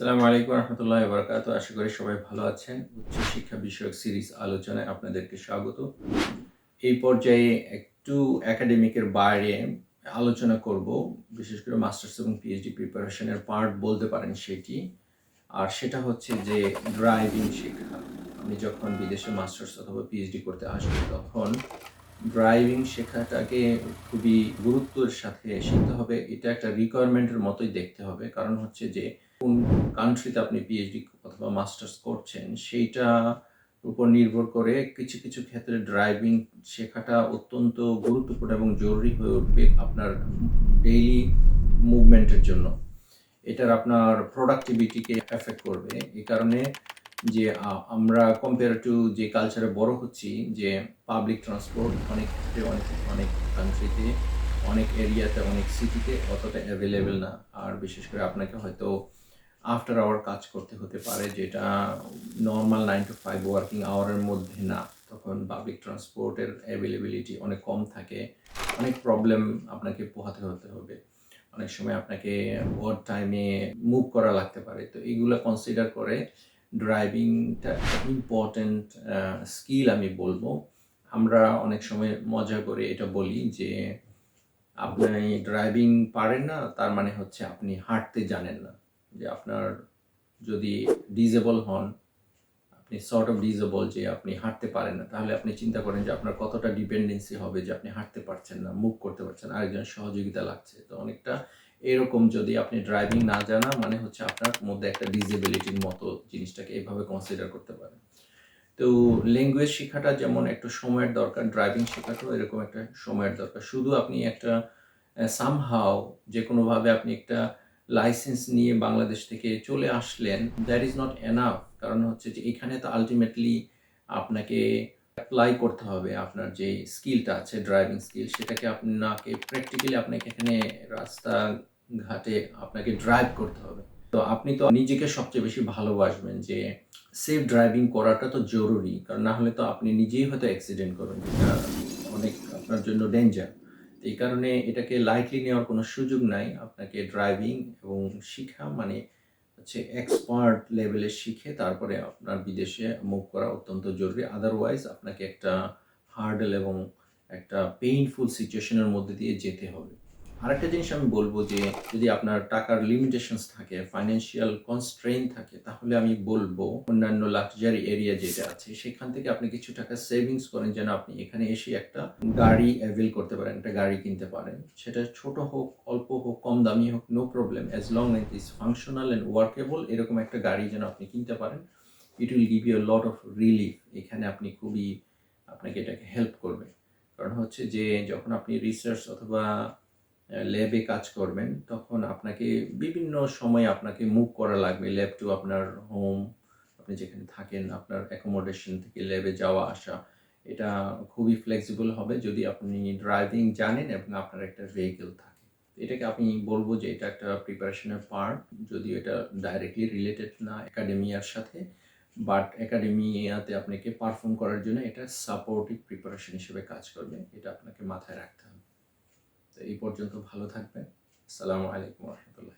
সালামু আলাইকুম রহমতুল্লাহ বরকাত আশা করি সবাই ভালো আছেন। উচ্চ শিক্ষা বিষয়ক সিরিজ আলোচনায় আপনাদেরকে স্বাগত। এই পর্যায়ে একটু একাডেমিকের বাইরে আলোচনা করব। বিশেষ করে মাস্টার্স এবং পিএইচডি প্রিপারেশনের পার্ট বলতে পারেন সেটি। আর সেটা হচ্ছে যে ড্রাইভিং শেখা আমি যখন বিদেশে মাস্টার্স অথবা পিএইচডি করতে আসব তখন ড্রাইভিং শেখাটাকে খুবই গুরুত্বের সাথে শিখতে হবে। এটা একটা রিকোয়ারমেন্টের মতোই দেখতে হবে। কারণ হচ্ছে যে, কোন কান্ট্রিতে আপনি পিএইচডি অথবা মাস্টার্স করছেন, সেইটা উপর নির্ভর করে কিছু কিছু ক্ষেত্রে ড্রাইভিং শেখাটা অত্যন্ত গুরুত্বপূর্ণ এবং জরুরি হয়ে উঠবে আপনার ডেইলি মুভমেন্টের জন্য। এটার আপনার প্রোডাক্টিভিটিকে এফেক্ট করবে। এই কারণে যে আমরা কম্পেয়ার টু যে কালচারে বড় হচ্ছি, যে পাবলিক ট্রান্সপোর্ট অনেক ক্ষেত্রে, অনেক অনেক কান্ট্রিতে অনেক এরিয়াতে অনেক সিটিতে অতটা অ্যাভেলেবেল না। আর বিশেষ করে আপনাকে হয়তো আফটার আওয়ার কাজ করতে হতে পারে, যেটা normal nine to five working আওয়ারের মধ্যে না। তখন পাবলিক ট্রান্সপোর্টের অ্যাভেলেবিলিটি অনেক কম থাকে। অনেক প্রবলেম আপনাকে পোহাতে হতে হবে। অনেক সময় আপনাকে ওয়ার টাইমে মুভ করা লাগতে পারে। তো এইগুলো কনসিডার করে ড্রাইভিংটা ইম্পর্ট্যান্ট স্কিল আমি বলব। আমরা অনেক সময় মজা করে এটা বলি যে, আপনি ড্রাইভিং পারেন না, তার মানে হচ্ছে আপনি হাঁটতে জানেন না। যে আপনার যদি ডিজেবল হন, আপনি সর্ট অফ ডিজেবল যে আপনি হাঁটতে পারেন না, তাহলে আপনি চিন্তা করেন যে আপনার কতটা ডিপেন্ডেন্সি হবে যে আপনি হাঁটতে পারছেন না মুভ করতে পারছেন আরেকজন সহযোগিতা লাগছে। তো অনেকটা এরকম যদি আপনি ড্রাইভিং না জানা মানে হচ্ছে আপনার মধ্যে একটা ডিজেবিলিটির মতো জিনিসটাকে এইভাবে কনসিডার করতে পারেন। তো ল্যাঙ্গুয়েজ শেখাটা যেমন একটু সময়ের দরকার ড্রাইভিং শেখাটাও এরকম একটা সময়ের দরকার। শুধু আপনি একটা সামহাও যে কোনোভাবে আপনি একটা লাইসেন্স নিয়ে বাংলাদেশ থেকে চলে আসলেন দ্যাট ইজ নট এনাফ কারণ হচ্ছে যে এখানে তো আলটিমেটলি আপনাকে অ্যাপ্লাই করতে হবে আপনার যে স্কিলটা আছে ড্রাইভিং স্কিল সেটাকে আপনাকে প্র্যাকটিক্যালি আপনাকে এখানে রাস্তা ঘাটে আপনাকে ড্রাইভ করতে হবে। তো আপনি তো নিজেকে সবচেয়ে বেশি ভালোবাসবেন যে সেফ ড্রাইভিং করাটা তো জরুরি, কারণ না হলে তো আপনি নিজেই হয়তো অ্যাক্সিডেন্ট করবেন, যেটা অনেক আপনার জন্য ডেঞ্জার এই কারণে এটাকে লাইটলি নেওয়ার কোনো সুযোগ নাই, আপনাকে ড্রাইভিং এবং শিখা মানে হচ্ছে এক্সপার্ট লেভেলে শিখে তারপরে আপনার বিদেশে মুভ করা অত্যন্ত জরুরি। আদারওয়াইজ আপনাকে একটা হার্ডেল এবং একটা পেইনফুল সিচুয়েশনের মধ্যে দিয়ে যেতে হবে। আরেকটা জিনিস আমি বলব যে, যদি আপনার টাকার লিমিটেশনস থাকে ফাইন্যান্সিয়াল কনস্ট্রেন থাকে, তাহলে আমি বলব অন্যান্য লাক্সারি এরিয়া যেটা আছে, সেখান থেকে আপনি কিছু টাকা সেভিংস করেন যেন আপনি এখানে এসে একটা গাড়ি অ্যাভেল করতে পারেন, একটা গাড়ি কিনতে পারেন। সেটা ছোট হোক, অল্প হোক, কম দামি হোক no problem as long as is functional and workable এরকম একটা গাড়ি যেন আপনি কিনতে পারেন it will give you lot of relief এখানে আপনি খুবই আপনাকে এটাকে হেল্প করবে। কারণ হচ্ছে যে, যখন আপনি রিসার্চ অথবা ল্যাবে কাজ করবেন, তখন আপনাকে বিভিন্ন সময় আপনাকে মুভ করা লাগবে। ল্যাব টু আপনার হোম আপনি যেখানে থাকেন, আপনার অ্যাকোমোডেশন থেকে ল্যাবে যাওয়া, আসা, এটা খুবই ফ্লেক্সিবল হবে। যদি আপনি ড্রাইভিং জানেন, এবং আপনার একটা ভেহিকেল থাকে। এটাকে আমি বলব যে এটা একটা প্রিপারেশনের পার্ট যদিও এটা ডাইরেক্টলি রিলেটেড না একাডেমিয়ার সাথে বাট একাডেমিয়াতে আপনাকে পারফর্ম করার জন্য এটা সাপোর্টিভ প্রিপারেশন হিসেবে কাজ করবে। এটা আপনাকে মাথায় রাখতে হবে। তো এই পর্যন্ত ভালো থাকবেন। আসসালামু আলাইকুম রহমতুল্লাহ